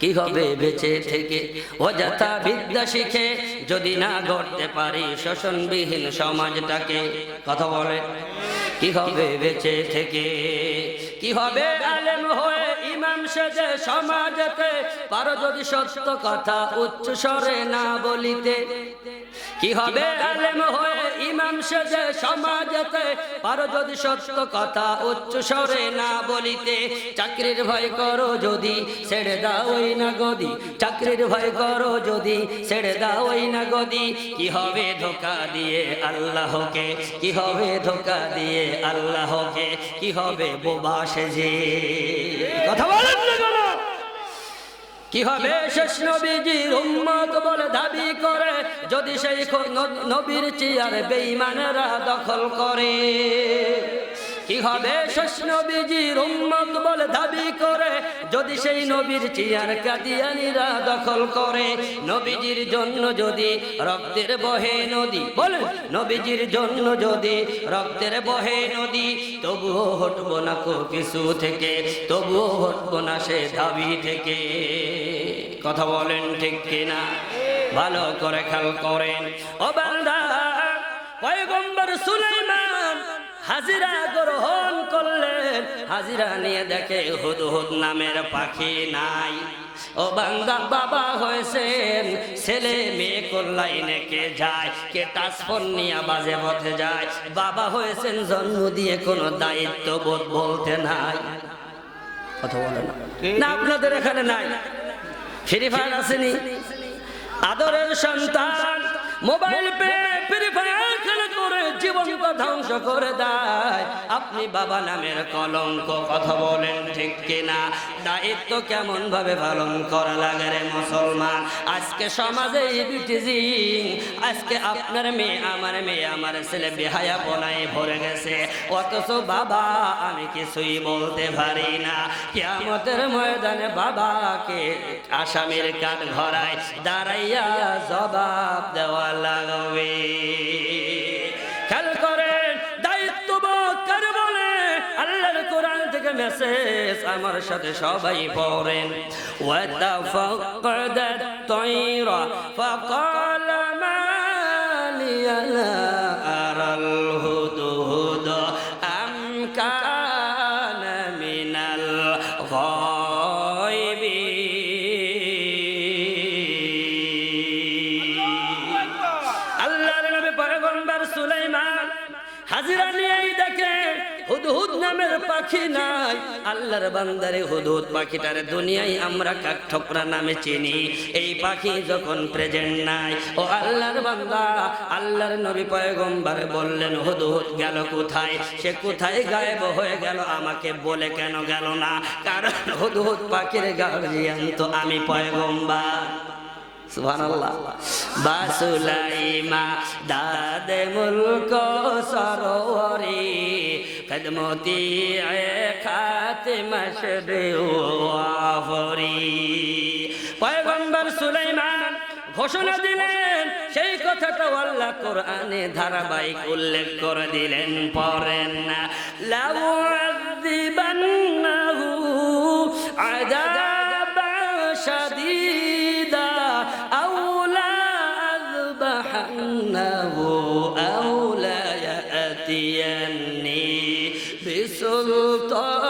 কি হবে বেঁচে থেকে অযথা বিদ্যা শিখে যদি না গড়তে পারি শোষণবিহীন সমাজটাকে? কথা বলে কি হবে বেঁচে থেকে? কি হবে আলেম হয়ে ইমাম সেজে পারো যদি সত্য কথা উচ্চ স্বরে না বলিতে। কি হবে? আলেম হয়ে ইমাম সেজে সমাজেতে পারো যদি সত্য কথা উচ্চ স্বরে না বলিতে। চাকরির ভয় করো যদি ছেড়ে দাও ওই না গদি। চাকরির ভয় করো যদি ছেড়ে দাও ওই না গদি। কি হবে ধোকা দিয়ে আল্লাহকে? কি হবে ধোকা দিয়ে আল্লাহকে? কি হবে বোবা সেজে? কথা বলেন? কেন? কি হবে শেষ নবীজির উম্মত বলে দাবি করে? যদি সেই নবীর চেয়ার বেঈমানেরা দখল করে। কি হবে শেষ নবীজির উম্মত বলে দাবি করে, যদি সেই নবীর চেয়ার কাদিয়ানিরা দখল করে, নবীজির জন্য যদি রক্তের বহে নদী, বলেন, নবীজির জন্য যদি রক্তের বহে নদী, তবুও হটবো না কিছু থেকে, তবুও হটবো না সে দাবি থেকে। কথা বলেন ঠিক কিনা? ভালো করে খেয়াল করেন। ও বান্দা, পয়গম্বর সুলাইমান হাজিরা গ্রহণ করলেন। হাজিরা নিয়ে দেখে হুদ হুদ নামের পাখি নাই। ও বাংলা বাবা হয়েছেন। ছেলে মেয়ে কল্যাণে কে যায়? কে টাসফোন নিয়ে বাজে পথে যায়? বাবা হয়েছেন জন্ম দিয়ে কোনো দায়িত্ব বোধ বলতে নাই। কথা বলে না। না আপনাদের এখানে নাই। ফ্রি ফায়ার আসেনি। আদরের সন্তান। মোবাইল পে ফ্রি ফায়ার খেলা করে জীবনটা ধ্বংস করে দেয়। আপনি বাবা নামের কলঙ্ক কথা বলেন, ঠিক কিনা? দায়িত্ব কেমন ভাবে পালন করা লাগে রে মুসলমান? আজকে সমাজে আজকে আপনার মেয়ে, আমার মেয়ে, আমার ছেলে বেহায়া বনায় ভরে গেছে। অথচ বাবা, আমি কিছুই বলতে পারি না। কিয়ামতের ময়দানে বাবাকে আসামির কাঠ ঘরায় দাঁড়াইয়া জবাব দেওয়া লাগবে। মেসেজ আমার সাথে সবাই পড়েন। ওয়াতাফাক্কাদ তাইরা ফাকালা মালিয়া লা আরাল হুদুদ আম কানা মিনাল গায়বি। আল্লাহর নবী পয়গম্বর সুলাইমান হাজিরা নিয়েই দেখেন হুদহুদ নামের পাখি নাই। আল্লাহর বান্দারে হুদহুদ পাখিটারে দুনিয়ায় আমরা কাক ঠোকরা নামে চিনি। এই পাখি যখন প্রেজেন্ট নাই, ও আল্লাহর বান্দা, আল্লাহর নবী পয়গম্বর বললেন, হুদহুদ গেল কোথায়? সে কোথায় গায়েব হয়ে গেল? আমাকে বলে কেন গেল না? কারণ হুদহুদ পাখির গার্জিয়ান তো আমি পয়গম্বর। সুবহানাল্লাহ। বাসুলাইমা দাদে মুলক সরোরি খদমতি খাতিমা শরীফরি পয়গম্বর সুলাইমান ঘোষণা দিলেন, সেই কথাটা আল্লাহ কোরআনে ধারাবাহিক উল্লেখ করে দিলেন পরেন না। লাউ أنه أو لا يأتيني بسلطان